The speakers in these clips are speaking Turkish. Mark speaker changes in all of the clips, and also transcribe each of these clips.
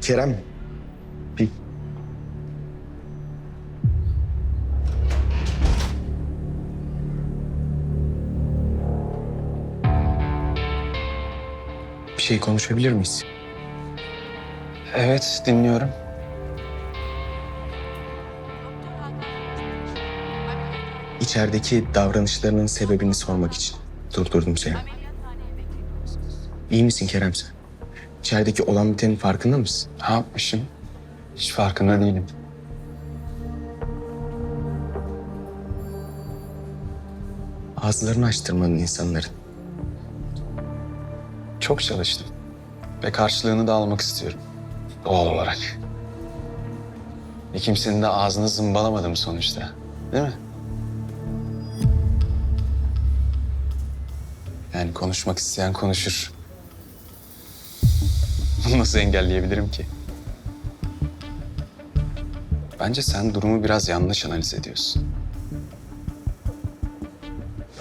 Speaker 1: Kerem. Bir... Bir şey konuşabilir miyiz?
Speaker 2: Evet, dinliyorum.
Speaker 1: İçerideki davranışlarının sebebini sormak için durdurdum seni. İyi misin Kerem sen? İçerideki olan bitenin farkında mısın?
Speaker 2: Ne yapmışım? Hiç farkında değilim.
Speaker 1: Ağızlarını açtırmanın insanların.
Speaker 2: Çok çalıştım. Ve karşılığını da almak istiyorum. Doğal olarak. Ve kimsenin de ağzını zımbalamadım sonuçta. Değil mi? Yani konuşmak isteyen konuşur. Nasıl engelleyebilirim ki? Bence sen durumu biraz yanlış analiz ediyorsun.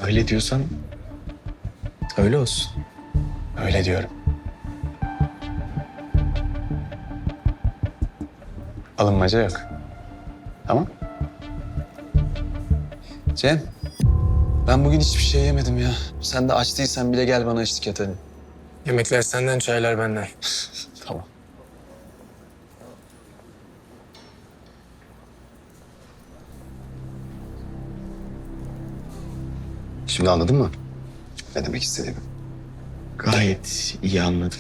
Speaker 1: Öyle diyorsan öyle olsun.
Speaker 2: Öyle diyorum. Alınmaca yok. Tamam. Cem, ben bugün hiçbir şey yemedim ya. Sen de aç değilsen bile gel bana eşlik et hadi.
Speaker 3: Yemekler senden, çaylar benden.
Speaker 2: tamam.
Speaker 1: Şimdi anladın mı?
Speaker 2: Ne demek istediğimi?
Speaker 1: Gayet iyi anladım.